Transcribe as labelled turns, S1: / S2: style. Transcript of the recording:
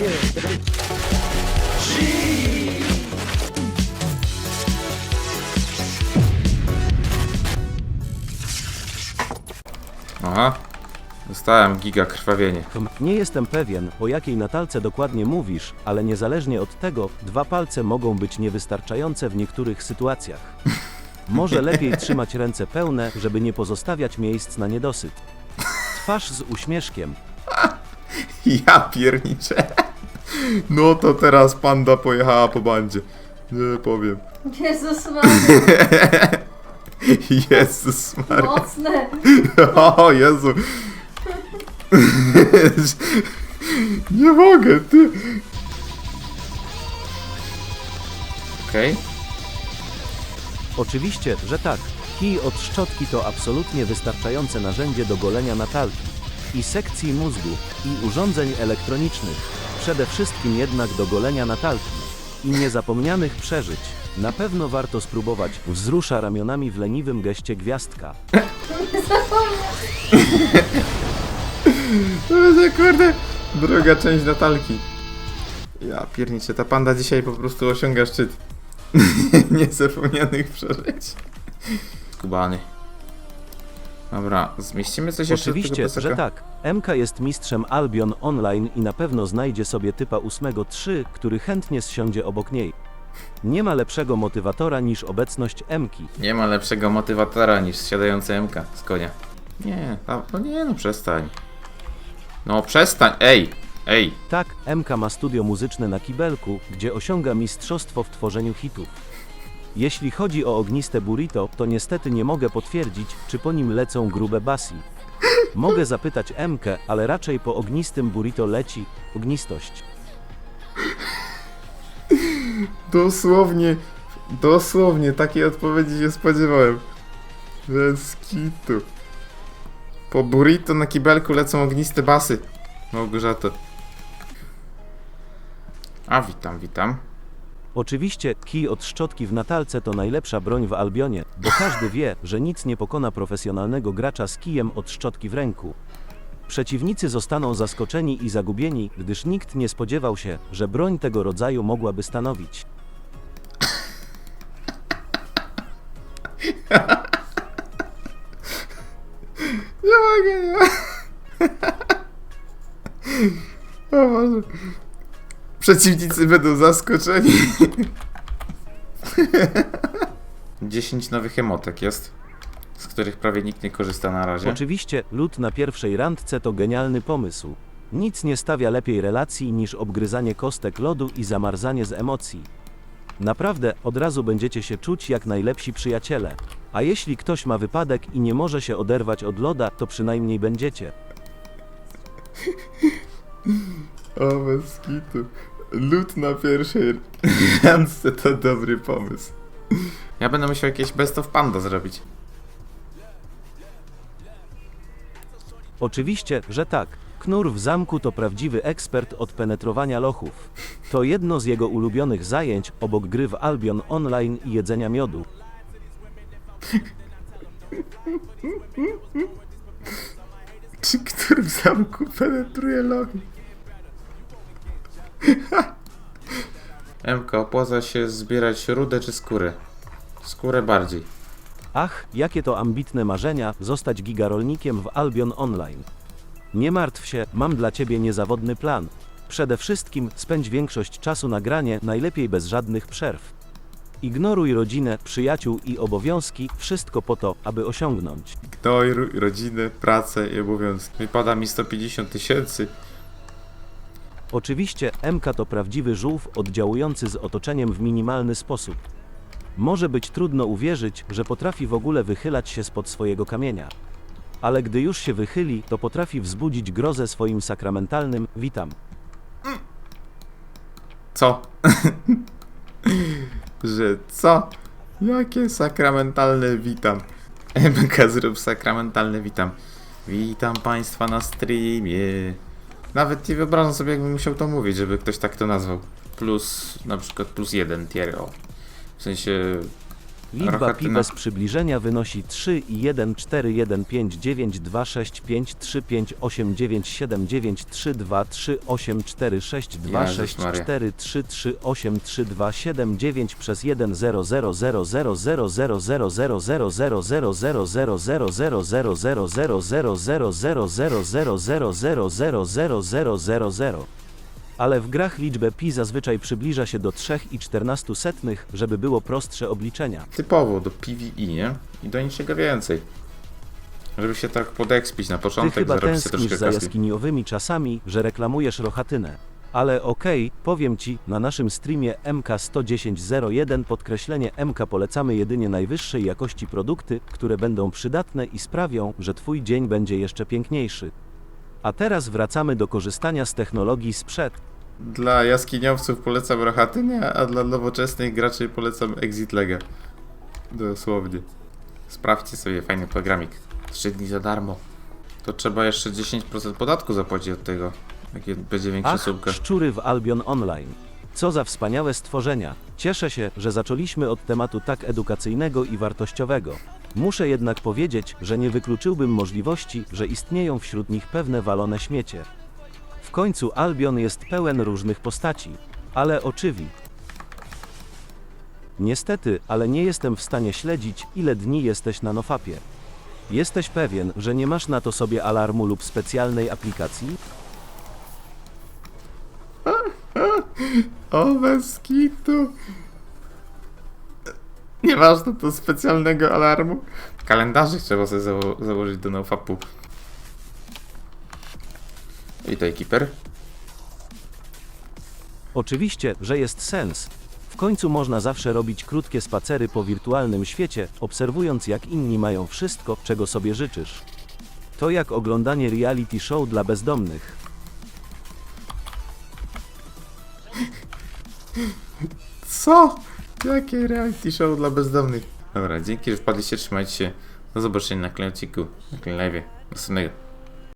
S1: Aha. Dostałem giga krwawienie.
S2: Nie jestem pewien, o jakiej natalce dokładnie mówisz, ale niezależnie od tego, dwa palce mogą być niewystarczające w niektórych sytuacjach. Może lepiej trzymać ręce pełne, żeby nie pozostawiać miejsc na niedosyt. Twarz z uśmieszkiem.
S1: Ja pierniczę. No to teraz panda pojechała po bandzie. Nie powiem.
S3: Jezus Maria,
S1: Jezus Maria.
S3: mocne.
S1: O Jezu. Nie mogę, ty. Okej.
S2: Oczywiście, że tak. Kij od szczotki to absolutnie wystarczające narzędzie do golenia natalki i sekcji mózgu i urządzeń elektronicznych. Przede wszystkim jednak do golenia natalki i niezapomnianych przeżyć. Na pewno warto spróbować. Wzrusza ramionami w leniwym geście gwiazdka.
S1: Będzie kurde. Druga część Natalki. Ja pierniczę, ta panda dzisiaj po prostu osiąga szczyt. Niezapomnianych przeżyć. Kubany. Dobra, zmieścimy coś jeszcze
S2: Oczywiście,
S1: tego
S2: że tak. MK jest mistrzem Albion Online i na pewno znajdzie sobie typa 8-3, który chętnie zsiądzie obok niej. Nie ma lepszego motywatora niż obecność Mki.
S1: Nie ma lepszego motywatora niż siadający MK z konia. Nie, a, no nie, no przestań. No przestań, ej, ej.
S2: Tak, MK ma studio muzyczne na Kibelku, gdzie osiąga mistrzostwo w tworzeniu hitów. Jeśli chodzi o ogniste burrito, to niestety nie mogę potwierdzić, czy po nim lecą grube basi. Mogę zapytać MK, ale raczej po ognistym burrito leci ognistość.
S1: Dosłownie, dosłownie takiej odpowiedzi się spodziewałem. Bez kitu. Po burrito na kibelku lecą ogniste basy. Małgorzato. A witam, witam.
S2: Oczywiście, kij od szczotki w natalce to najlepsza broń w Albionie, bo każdy wie, że nic nie pokona profesjonalnego gracza z kijem od szczotki w ręku. Przeciwnicy zostaną zaskoczeni i zagubieni, gdyż nikt nie spodziewał się, że broń tego rodzaju mogłaby stanowić.
S1: Nie mogę, nie mogę. O Boże. Przeciwnicy będą zaskoczeni. 10 nowych emotek jest, z których prawie nikt nie korzysta na razie.
S2: Oczywiście, lód na pierwszej randce to genialny pomysł. Nic nie stawia lepiej relacji niż obgryzanie kostek lodu i zamarzanie z emocji. Naprawdę, od razu będziecie się czuć jak najlepsi przyjaciele. A jeśli ktoś ma wypadek i nie może się oderwać od loda, to przynajmniej będziecie.
S1: O, bez kitu. Lód na pierwszej randce to dobry pomysł. Ja będę musiał jakieś best of panda zrobić.
S2: Oczywiście, że tak. Knur w zamku to prawdziwy ekspert od penetrowania lochów. To jedno z jego ulubionych zajęć, obok gry w Albion Online i jedzenia miodu.
S1: Czy który w zamku penetruje lochy? Emka, opłaca się zbierać rudę czy skórę? Skórę bardziej.
S2: Ach, jakie to ambitne marzenia zostać gigarolnikiem w Albion Online. Nie martw się, mam dla ciebie niezawodny plan. Przede wszystkim spędź większość czasu na granie, najlepiej bez żadnych przerw. Ignoruj rodzinę, przyjaciół i obowiązki, wszystko po to, aby osiągnąć.
S1: Ignoruj rodzinę, pracę i obowiązki. Wypada mi 150 tysięcy.
S2: Oczywiście, MK to prawdziwy żółw oddziałujący z otoczeniem w minimalny sposób. Może być trudno uwierzyć, że potrafi w ogóle wychylać się spod swojego kamienia. Ale gdy już się wychyli, to potrafi wzbudzić grozę swoim sakramentalnym witam.
S1: Co? Że co? Jakie sakramentalne witam. MK zrób sakramentalne witam. Witam państwa na streamie. Nawet nie wyobrażam sobie, jakbym musiał to mówić, żeby ktoś tak to nazwał. Plus, na przykład plus jeden tier. o. W sensie
S2: Liczba pi bez przybliżenia wynosi 3 i 1 4 1 5 9 2 6 5 3 5 8 9 7 9 3 2 3 8 4 6 2
S1: Jezus
S2: 6
S1: Maria.
S2: 4 3 3 8 3 2 7 9 przez 1 0 0 0 0 0 0 0 0 0 0 0 0 0 0 0 0 0 0 0 0 0 0 0 0 0 0 0 0 0 0 0 ale w grach liczbę pi zazwyczaj przybliża się do 3,14, setnych, żeby było prostsze obliczenia.
S1: Typowo do PvE, nie? I do niczego więcej. Żeby się tak podekspić na
S2: Ty
S1: początek,
S2: chyba
S1: zarobić sobie
S2: tęsknisz
S1: troszkę
S2: za
S1: kasy.
S2: jaskiniowymi czasami, że reklamujesz Rochatynę. Ale okej, powiem ci, na naszym streamie MK11001 podkreślenie MK polecamy jedynie najwyższej jakości produkty, które będą przydatne i sprawią, że twój dzień będzie jeszcze piękniejszy. A teraz wracamy do korzystania z technologii sprzed.
S1: Dla jaskiniowców polecam Rochatynę, a dla nowoczesnych graczy polecam Exit Lega. Dosłownie. Sprawdźcie sobie fajny programik. 3 dni za darmo. To trzeba jeszcze 10% podatku zapłacić od tego. Jakie będzie większa
S2: Ach,
S1: sumka.
S2: szczury w Albion Online. Co za wspaniałe stworzenia. Cieszę się, że zaczęliśmy od tematu tak edukacyjnego i wartościowego. Muszę jednak powiedzieć, że nie wykluczyłbym możliwości, że istnieją wśród nich pewne walone śmiecie. W końcu Albion jest pełen różnych postaci, ale oczywi. Niestety, ale nie jestem w stanie śledzić, ile dni jesteś na Nofapie. Jesteś pewien, że nie masz na to sobie alarmu lub specjalnej aplikacji?
S1: O, bez kitu. Nie masz na to specjalnego alarmu? Kalendarzyk trzeba sobie zało założyć do nofapu. Witaj, Kiper.
S2: Oczywiście, że jest sens. W końcu można zawsze robić krótkie spacery po wirtualnym świecie, obserwując jak inni mają wszystko, czego sobie życzysz. To jak oglądanie reality show dla bezdomnych.
S1: Co? Jakie reality show dla bezdomnych? Dobra, dzięki, że wpadliście, trzymajcie się. Do zobaczenia na kolejnym odcinku, na live. Następnego.